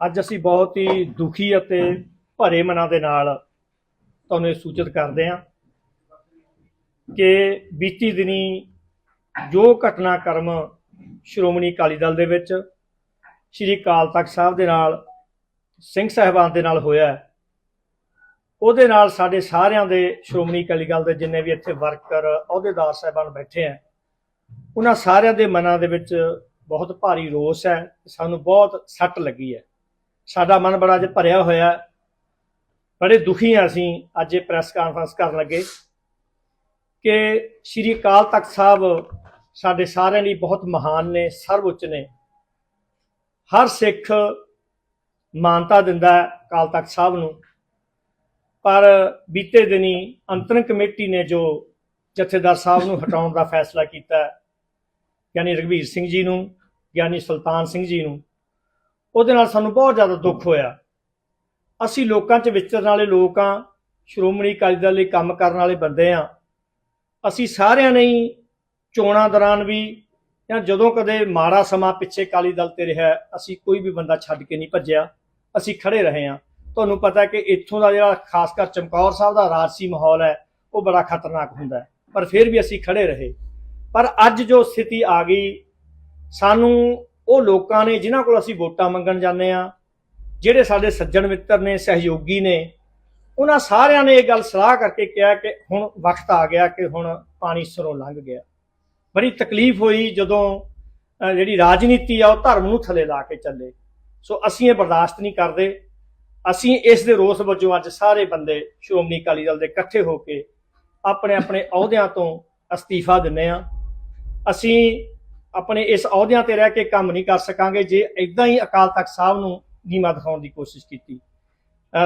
ਅੱਜ ਅਸੀਂ ਬਹੁਤ ਹੀ ਦੁਖੀ ਅਤੇ ਭਰੇ ਮਨਾਂ ਦੇ ਨਾਲ ਤੁਹਾਨੂੰ ਇਹ ਸੂਚਿਤ ਕਰਦੇ ਹਾਂ ਕਿ ਬੀਤੀ ਦਿਨੀ ਜੋ ਘਟਨਾਕ੍ਰਮ ਸ਼੍ਰੋਮਣੀ ਅਕਾਲੀ ਦਲ ਦੇ ਵਿੱਚ ਸ਼੍ਰੀ ਅਕਾਲ ਤਖਤ ਸਾਹਿਬ ਦੇ ਨਾਲ, ਸਿੰਘ ਸਾਹਿਬਾਨ ਦੇ ਨਾਲ ਹੋਇਆ ਉਹਦੇ ਨਾਲ ਸਾਡੇ ਸਾਰਿਆਂ ਦੇ ਸ਼੍ਰੋਮਣੀ ਅਕਾਲੀ ਦਲ ਦੇ ਜਿੰਨੇ ਵੀ ਇੱਥੇ ਵਰਕਰ, ਅਹੁਦੇਦਾਰ ਸਾਹਿਬਾਨ ਬੈਠੇ ਆ ਉਹਨਾਂ ਸਾਰਿਆਂ ਦੇ ਮਨਾਂ ਦੇ ਵਿੱਚ ਬਹੁਤ ਭਾਰੀ ਰੋਸ ਹੈ, ਸਾਨੂੰ ਬਹੁਤ ਸੱਟ ਲੱਗੀ ਹੈ। ਸਾਡਾ ਮਨ ਬੜਾ ਅੱਜ ਭਰਿਆ ਹੋਇਆ ਬੜੇ ਦੁਖੀ ਹਾਂ ਅਸੀਂ ਅੱਜ ਇਹ ਪ੍ਰੈਸ ਕਾਨਫਰੰਸ ਕਰਨ ਲੱਗੇ ਕਿ ਸ਼੍ਰੀ ਅਕਾਲ ਤਖਤ ਸਾਹਿਬ ਸਾਡੇ ਸਾਰਿਆਂ ਲਈ ਬਹੁਤ ਮਹਾਨ ਨੇ ਸਰਵਉੱਚ ਨੇ। ਹਰ ਸਿੱਖ ਮਾਨਤਾ ਦਿੰਦਾ ਅਕਾਲ ਤਖਤ ਸਾਹਿਬ ਨੂੰ। ਪਰ ਬੀਤੇ ਦਿਨੀ ਅੰਤਰਨ ਕਮੇਟੀ ਨੇ ਜੋ ਜਥੇਦਾਰ ਸਾਹਿਬ ਨੂੰ ਹਟਾਉਣ ਦਾ ਫੈਸਲਾ ਕੀਤਾ ਹੈ, ਯਾਨੀ ਰਘਵੀਰ ਸਿੰਘ ਜੀ ਨੂੰ ਯਾਨੀ ਸੁਲਤਾਨ ਸਿੰਘ ਜੀ ਨੂੰ ਉਹਦੇ ਨਾਲ ਸਾਨੂੰ ਬਹੁਤ ਜ਼ਿਆਦਾ ਦੁੱਖ ਹੋਇਆ। ਅਸੀਂ ਲੋਕਾਂ 'ਚ ਵਿਚਰਨ ਵਾਲੇ ਲੋਕ ਹਾਂ, ਸ਼੍ਰੋਮਣੀ ਅਕਾਲੀ ਦਲ ਲਈ ਕੰਮ ਕਰਨ ਵਾਲੇ ਬੰਦੇ ਹਾਂ। ਅਸੀਂ ਸਾਰਿਆਂ ਨੇ ਹੀ ਚੋਣਾਂ ਦੌਰਾਨ ਵੀ ਜਾਂ ਜਦੋਂ ਕਦੇ ਮਾੜਾ ਸਮਾਂ ਪਿੱਛੇ ਅਕਾਲੀ ਦਲ ਤੇ ਰਿਹਾ, ਅਸੀਂ ਕੋਈ ਵੀ ਬੰਦਾ ਛੱਡ ਕੇ ਨਹੀਂ ਭੱਜਿਆ। ਅਸੀਂ ਖੜੇ ਰਹੇ ਹਾਂ। ਤੁਹਾਨੂੰ ਪਤਾ ਕਿ ਇੱਥੋਂ ਦਾ ਜਿਹੜਾ ਖਾਸ ਕਰ ਚਮਕੌਰ ਸਾਹਿਬ ਦਾ ਰਾਜਸੀ ਮਾਹੌਲ ਹੈ, ਉਹ ਬੜਾ ਖਤਰਨਾਕ ਹੁੰਦਾ ਹੈ। ਪਰ ਫਿਰ ਵੀ ਅਸੀਂ ਖੜੇ ਰਹੇ। ਪਰ ਅੱਜ ਜੋ ਸਥਿਤੀ ਆ ਗਈ, ਸਾਨੂੰ ਉਹ ਲੋਕਾਂ ਨੇ, ਜਿਨ੍ਹਾਂ ਕੋਲ ਅਸੀਂ ਵੋਟਾਂ ਮੰਗਣ ਜਾਂਦੇ ਆ ਜਿਹੜੇ ਸਾਡੇ ਸੱਜਣ ਮਿੱਤਰ ਨੇ, ਸਹਿਯੋਗੀ ਨੇ, ਉਹਨਾਂ ਸਾਰਿਆਂ ਨੇ ਇਹ ਗੱਲ ਸਲਾਹ ਕਰਕੇ ਕਿਹਾ ਕਿ ਹੁਣ ਵਕਤ ਆ ਗਿਆ ਕਿ ਹੁਣ ਪਾਣੀ ਸਰੋਂ ਲੰਘ ਗਿਆ। ਬੜੀ ਤਕਲੀਫ ਹੋਈ ਜਦੋਂ ਜਿਹੜੀ ਰਾਜਨੀਤੀ ਆ, ਉਹ ਧਰਮ ਨੂੰ ਥੱਲੇ ਲਾ ਕੇ ਚੱਲੇ। ਸੋ ਅਸੀਂ ਇਹ ਬਰਦਾਸ਼ਤ ਨਹੀਂ ਕਰਦੇ। ਅਸੀਂ ਇਸ ਦੇ ਰੋਸ ਵਜੋਂ ਅੱਜ ਸਾਰੇ ਬੰਦੇ ਸ਼੍ਰੋਮਣੀ ਅਕਾਲੀ ਦਲ ਦੇ ਇਕੱਠੇ ਹੋ ਕੇ ਆਪਣੇ ਆਪਣੇ ਅਹੁਦਿਆਂ ਤੋਂ ਅਸਤੀਫਾ ਦਿੰਨੇ ਆ ਅਸੀਂ ਆਪਣੇ ਇਸ ਅਹੁਦਿਆਂ ਤੇ ਰਹਿ ਕੇ ਕੰਮ ਨਹੀਂ ਕਰ ਸਕਾਂਗੇ ਜੇ ਇਦਾਂ ਹੀ ਅਕਾਲ ਤਖਤ ਸਾਹਿਬ ਨੂੰ ਨੀਮਾ ਦਿਖਾਉਣ ਦੀ ਕੋਸ਼ਿਸ਼ ਕੀਤੀ।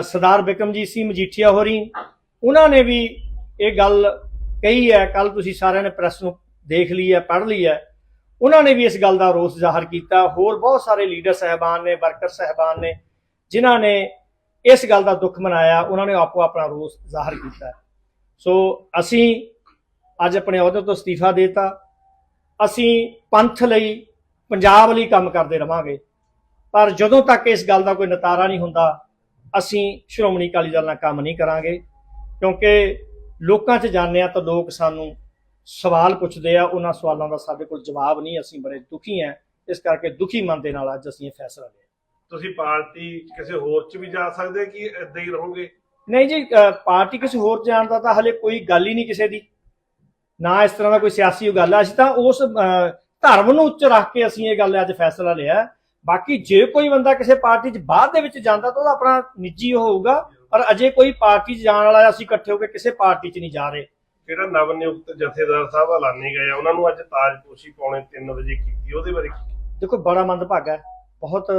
ਸਰਦਾਰ ਬਿਕਮਜੀਤ ਸਿੰਘ ਮਜੀਠੀਆ ਹੋਰੀ, ਉਹਨਾਂ ਨੇ ਵੀ ਇਹ ਗੱਲ ਕਹੀ ਹੈ ਕੱਲ ਤੁਸੀਂ ਸਾਰਿਆਂ ਨੇ ਪ੍ਰੈਸ ਨੂੰ ਦੇਖ ਲਈ ਹੈ, ਪੜ੍ਹ ਲਈ ਹੈ। ਉਹਨਾਂ ਨੇ ਵੀ ਇਸ ਗੱਲ ਦਾ ਰੋਸ ਜ਼ਾਹਰ ਕੀਤਾ। ਹੋਰ ਬਹੁਤ ਸਾਰੇ ਲੀਡਰ ਸਹਿਬਾਨ ਨੇ, ਵਰਕਰ ਸਹਿਬਾਨ ਨੇ, ਜਿਨ੍ਹਾਂ ਨੇ ਇਸ ਗੱਲ ਦਾ ਦੁੱਖ ਮਨਾਇਆ। ਉਹਨਾਂ ਨੇ ਆਪੋ ਆਪਣਾ ਰੋਸ ਜ਼ਾਹਰ ਕੀਤਾ। ਸੋ ਅਸੀਂ ਅੱਜ ਆਪਣੇ ਅਹੁਦੇ ਤੋਂ ਅਸਤੀਫਾ ਦੇਤਾ। ਅਸੀਂ ਪੰਥ ਲਈ ਪੰਜਾਬ ਲਈ ਕੰਮ ਕਰਦੇ ਰਵਾਂਗੇ। ਪਰ ਜਦੋਂ ਤੱਕ ਇਸ ਗੱਲ ਦਾ ਕੋਈ ਨਤਾਰਾ ਨਹੀਂ ਹੁੰਦਾ ਅਸੀਂ ਸ਼੍ਰੋਮਣੀ ਅਕਾਲੀ ਦਲ ਨਾਲ ਕੰਮ ਨਹੀਂ ਕਰਾਂਗੇ। ਕਿਉਂਕਿ ਲੋਕਾਂ 'ਚ ਜਾਂਦੇ ਆ ਤਾਂ ਲੋਕ ਸਾਨੂੰ ਸਵਾਲ ਪੁੱਛਦੇ ਆ ਉਹਨਾਂ ਸਵਾਲਾਂ ਦਾ ਸਾਡੇ ਕੋਲ ਜਵਾਬ ਨਹੀਂ ਅਸੀਂ ਬੜੇ ਦੁਖੀ ਹਾਂ ਇਸ ਕਰਕੇ ਦੁਖੀ ਮਨ ਦੇ ਨਾਲ ਅੱਜ ਅਸੀਂ ਇਹ ਫੈਸਲਾ ਲਿਆ। ਤੁਸੀਂ ਪਾਰਟੀ ਕਿਸੇ ਹੋਰ ਚ ਵੀ ਜਾ ਸਕਦੇ ਕਿ ਇਦਾਂ ਹੀ ਰਹੋਗੇ? ਨਹੀਂ ਜੀ ਪਾਰਟੀ ਕਿਸੇ ਹੋਰ ਜਾਣ ਦਾ ਤਾਂ ਹਲੇ ਕੋਈ ਗੱਲ ਹੀ ਨਹੀਂ ਕਿਸੇ ਦੀ। ਨਾ ਇਸ ਤਰ੍ਹਾਂ ਦਾ ਕੋਈ ਸਿਆਸੀ ਗੱਲ ਆ। ਅਸੀਂ ਤਾਂ ਉਸ ਧਰਮ ਨੂੰ ਉੱਚ ਰੱਖ ਕੇ ਅਸੀਂ ਇਹ ਗੱਲ ਅੱਜ ਫੈਸਲਾ ਲਿਆ ਬਾਕੀ ਜੇ ਕੋਈ ਬੰਦਾ ਕਿਸੇ ਪਾਰਟੀ 'ਚ ਬਾਅਦ ਦੇ ਵਿੱਚ ਜਾਂਦਾ ਤਾਂ ਉਹਦਾ ਆਪਣਾ ਨਿੱਜੀ ਹੋਊਗਾ ਪਰ ਅਜੇ ਕੋਈ ਪਾਰਟੀ 'ਚ ਜਾਣ ਵਾਲਾ ਅਸੀਂ ਇਕੱਠੇ ਹੋ ਕੇ ਕਿਸੇ ਪਾਰਟੀ 'ਚ ਨਹੀਂ ਜਾ ਰਹੇ। ਜਿਹੜਾ ਨਵ ਨਿਯੁਕਤ ਜਥੇਦਾਰ ਸਾਹਿਬ ਐਲਾਨੇ ਗਏ ਆ ਉਹਨਾਂ ਨੂੰ ਅੱਜ ਤਾਜਪੋਸ਼ੀ ਪੌਣੇ 3 ਵਜੇ ਕੀਤੀ ਉਹਦੇ ਬਾਰੇ ਕੀ? ਦੇਖੋ ਬੜਾ ਮੰਦਭਾਗਾ ਬਹੁਤ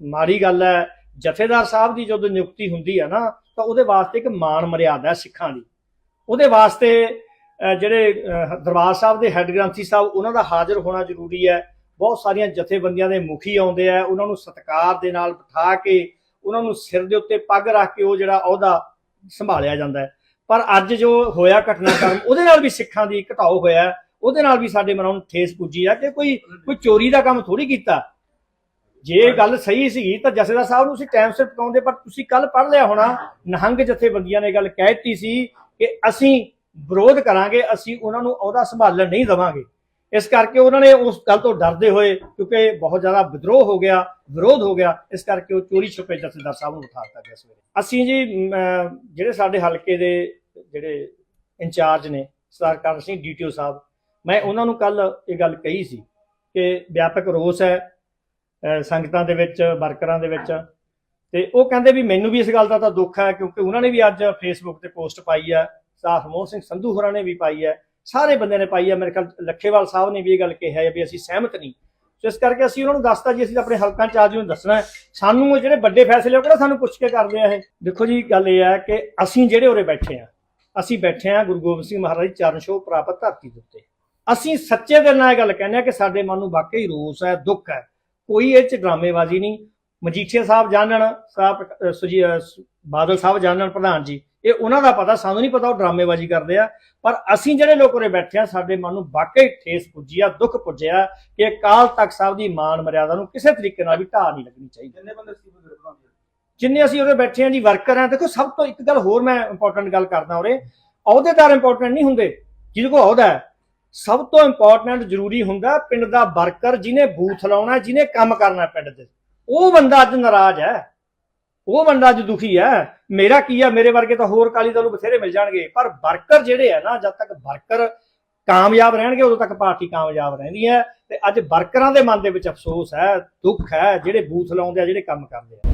ਮਾੜੀ ਗੱਲ ਹੈ। ਜਥੇਦਾਰ ਸਾਹਿਬ ਦੀ ਜਦੋਂ ਨਿਯੁਕਤੀ ਹੁੰਦੀ ਹੈ ਨਾ ਤਾਂ ਉਹਦੇ ਵਾਸਤੇ ਇੱਕ ਮਾਣ ਮਰਿਆਦਾ ਹੈ ਸਿੱਖਾਂ ਦੀ। ਉਹਦੇ ਵਾਸਤੇ ਜਿਹੜੇ ਦਰਬਾਰ ਸਾਹਿਬ ਦੇ ਹੈੱਡ ਗ੍ਰੰਥੀ ਸਾਹਿਬ, ਉਹਨਾਂ ਦਾ ਹਾਜ਼ਰ ਹੋਣਾ ਜ਼ਰੂਰੀ ਹੈ। ਬਹੁਤ ਸਾਰੀਆਂ ਜਥੇਬੰਦੀਆਂ ਦੇ ਮੁਖੀ ਆਉਂਦੇ ਆ, ਉਹਨਾਂ ਨੂੰ ਸਤਿਕਾਰ ਦੇ ਨਾਲ ਬਿਠਾ ਕੇ, ਉਹਨਾਂ ਨੂੰ ਸਿਰ ਦੇ ਉੱਤੇ ਪੱਗ ਰੱਖ ਕੇ ਉਹ ਜਿਹੜਾ ਅਹੁਦਾ ਸੰਭਾਲਿਆ ਜਾਂਦਾ ਹੈ। ਪਰ ਅੱਜ ਜੋ ਹੋਇਆ ਘਟਨਾਕ੍ਰਮ, ਉਹਦੇ ਨਾਲ ਵੀ ਸਿੱਖਾਂ ਦੀ ਘਟਾਓ ਹੋਇਆ ਉਹਦੇ ਨਾਲ ਵੀ ਸਾਡੇ ਮਨਾਂ ਨੂੰ ਠੇਸ ਪੁੱਜੀ ਹੈ ਕਿ ਕੋਈ ਕੋਈ ਚੋਰੀ ਦਾ ਕੰਮ ਥੋੜੀ ਕੀਤਾ। ਜੇ ਗੱਲ ਸਹੀ ਸੀਗੀ ਤਾਂ ਜਸੇਦਾਰ ਸਾਹਿਬ ਨੂੰ ਅਸੀਂ ਟਾਈਮ ਸਿਰ ਪਕਾਉਂਦੇ ਪਰ ਤੁਸੀਂ ਕੱਲ ਪੜ੍ਹ ਲਿਆ ਹੋਣਾ, ਨਹੰਗ ਜਥੇਬੰਦੀਆਂ ਨੇ ਗੱਲ ਕਹਿ ਦਿੱਤੀ ਸੀ ਕਿ ਅਸੀਂ ਵਿਰੋਧ ਕਰਾਂਗੇ, ਅਸੀਂ ਉਹਨਾਂ ਨੂੰ ਅਹੁਦਾ ਸੰਭਾਲਣ ਨਹੀਂ ਦੇਵਾਂਗੇ। ਇਸ ਕਰਕੇ ਉਹਨਾਂ ਨੇ ਉਸ ਗੱਲ ਤੋਂ ਡਰਦੇ ਹੋਏ, ਕਿਉਂਕਿ ਬਹੁਤ ਜ਼ਿਆਦਾ ਵਿਦਰੋਹ ਹੋ ਗਿਆ, ਵਿਰੋਧ ਹੋ ਗਿਆ, ਇਸ ਕਰਕੇ ਉਹ ਚੋਰੀ ਛੁਪੇ ਜਥੇਦਾਰ ਸਾਹਿਬ ਨੂੰ ਉਠਾ ਦਿੱਤਾ ਗਿਆ ਸਵੇਰੇ। ਅਸੀਂ ਜੀ ਜਿਹੜੇ ਸਾਡੇ ਹਲਕੇ ਦੇ ਜਿਹੜੇ ਇੰਚਾਰਜ ਨੇ, ਸਰਦਾਰ ਕਰਨ ਸਿੰਘ ਡੀਟੀਓ ਸਾਹਿਬ, ਮੈਂ ਉਹਨਾਂ ਨੂੰ ਕੱਲ ਇਹ ਗੱਲ ਕਹੀ ਸੀ ਕਿ ਵਿਆਪਕ ਰੋਸ ਹੈ ਸੰਗਤਾਂ ਦੇ ਵਿੱਚ, ਵਰਕਰਾਂ ਦੇ ਵਿੱਚ। ਤੇ ਉਹ ਕਹਿੰਦੇ ਵੀ ਮੈਨੂੰ ਵੀ ਇਸ ਗੱਲ ਦਾ ਤਾਂ ਦੁੱਖ ਹੈ, ਕਿਉਂਕਿ ਉਹਨਾਂ ਨੇ ਵੀ ਅੱਜ ਫੇਸਬੁੱਕ ਤੇ ਪੋਸਟ ਪਾਈ ਹੈ। ਸਾਹ ਹਰਮੋਹਨ ਸਿੰਘ ਸੰਧੂ ਹੋਰਾਂ ਨੇ ਵੀ ਪਾਈ ਹੈ, ਸਾਰੇ ਬੰਦੇ ਨੇ ਪਾਈ ਹੈ, ਮੇਰੇ ਖਿਆਲ ਲੱਖੇਵਾਲ ਸਾਹਿਬ ਨੇ ਵੀ ਇਹ ਗੱਲ ਕਿਹਾ ਹੈ ਵੀ ਅਸੀਂ ਸਹਿਮਤ ਨਹੀਂ। ਸੋ ਇਸ ਕਰਕੇ ਅਸੀਂ ਉਹਨਾਂ ਨੂੰ ਦੱਸਤਾ ਜੀ, ਅਸੀਂ ਆਪਣੇ ਹਲਕਾਂ ਚ ਆਦਮੀ ਨੂੰ ਦੱਸਣਾ ਸਾਨੂੰ ਇਹ ਜਿਹੜੇ ਵੱਡੇ ਫੈਸਲੇ ਉਹ ਕਿਹੜਾ ਸਾਨੂੰ ਪੁੱਛ ਕੇ ਕਰਦੇ ਆ ਇਹ? ਦੇਖੋ ਜੀ, ਗੱਲ ਇਹ ਹੈ ਕਿ ਅਸੀਂ ਜਿਹੜੇ ਉਰੇ ਬੈਠੇ ਆ ਅਸੀਂ ਬੈਠੇ ਆ ਗੁਰੂ ਗੋਬਿੰਦ ਸਿੰਘ ਮਹਾਰਾਜ ਦੀ ਚਰਨ ਛੋਹ ਪ੍ਰਾਪਤ ਧਰਤੀ ਦੇ ਉੱਤੇ। ਅਸੀਂ ਸੱਚੇ ਦਿਲ ਨਾਲ ਇਹ ਗੱਲ ਕਹਿੰਦੇ ਆ ਕਿ ਸਾਡੇ ਮਨ ਨੂੰ ਵਾਕਈ ਰੋਸ ਹੈ, ਦੁੱਖ ਹੈ। ਕੋਈ ਇਹ ਚ ਡਰਾਮੇਬਾਜ਼ੀ ਨਹੀਂ। ਮਜੀਠੀਆ ਸਾਹਿਬ ਜਾਣਨ ਸਾਹਿਬ ਬਾਦਲ ਸਾਹਿਬ ਜਾਣਨ, ਪ੍ਰਧਾਨ ਜੀ। ਇਹ ਉਹਨਾਂ ਦਾ ਪਤਾ ਸਾਨੂੰ ਨਹੀਂ ਪਤਾ ਉਹ ਡਰਾਮੇਬਾਜ਼ੀ ਕਰਦੇ ਆ। ਪਰ ਅਸੀਂ ਜਿਹੜੇ ਲੋਕ ਉਰੇ ਬੈਠੇ ਆ ਸਾਡੇ ਮਨ ਨੂੰ ਵਾਕਈ ਠੇਸ ਪੁੱਜੀ ਆ ਦੁੱਖ ਪੁੱਜਿਆ ਕਿ ਅਕਾਲ ਤਖਤ ਸਾਹਿਬ ਦੀ ਮਾਨ ਮਰਿਆਦਾ ਨੂੰ ਕਿਸੇ ਤਰੀਕੇ ਨਾਲ ਵੀ ਢਾਹ ਨਹੀਂ ਲੱਗਣੀ ਚਾਹੀਦੀ। ਕਿੰਨੇ ਬੰਦੇ ਸੀ ਬਜ਼ੁਰਗ ਬਣਾਉਂਦੇ ਜਿੰਨੇ ਅਸੀਂ ਉਰੇ ਬੈਠੇ ਆ ਜੀ ਵਰਕਰ ਆ ਦੇਖੋ ਸਭ ਤੋਂ ਇੱਕ ਗੱਲ ਹੋਰ ਮੈਂ ਇੰਪੋਰਟੈਂਟ ਗੱਲ ਕਰਦਾ ਉਰੇ। ਅਹੁਦੇਦਾਰ ਇੰਪੋਰਟੈਂਟ ਨਹੀਂ ਹੁੰਦੇ ਜਿਹਦੇ ਕੋਲ ਅਹੁਦਾ ਹੈ। ਸਭ ਤੋਂ ਇੰਪੋਰਟੈਂਟ ਜ਼ਰੂਰੀ ਹੁੰਦਾ ਪਿੰਡ ਦਾ ਵਰਕਰ ਜਿਹਨੇ ਬੂਥ ਲਾਉਣਾ ਜਿਹਨੇ ਕੰਮ ਕਰਨਾ ਪਿੰਡ ਦੇ। ਉਹ ਬੰਦਾ ਅੱਜ ਨਾਰਾਜ਼ ਹੈ। ਉਹ ਬੰਦਾ ਅੱਜ ਦੁਖੀ ਹੈ। ਮੇਰਾ ਕੀ ਆ? ਮੇਰੇ ਵਰਗੇ ਤਾਂ ਹੋਰ ਕਾਲੀ ਦਲ ਨੂੰ ਬਥੇਰੇ ਮਿਲ ਜਾਣਗੇ। ਪਰ ਵਰਕਰ ਜਿਹੜੇ ਆ ਨਾ, ਜਦ ਤੱਕ ਵਰਕਰ ਕਾਮਯਾਬ ਰਹਿਣਗੇ, ਉਦੋਂ ਤੱਕ ਪਾਰਟੀ ਕਾਮਯਾਬ ਰਹਿੰਦੀ ਹੈ। ਤੇ ਅੱਜ ਵਰਕਰਾਂ ਦੇ ਮਨ ਦੇ ਵਿੱਚ ਅਫਸੋਸ ਹੈ, ਦੁੱਖ ਹੈ, ਜਿਹੜੇ ਬੂਥ ਲਾਉਂਦੇ ਆ, ਜਿਹੜੇ ਕੰਮ ਕਰਦੇ ਆ।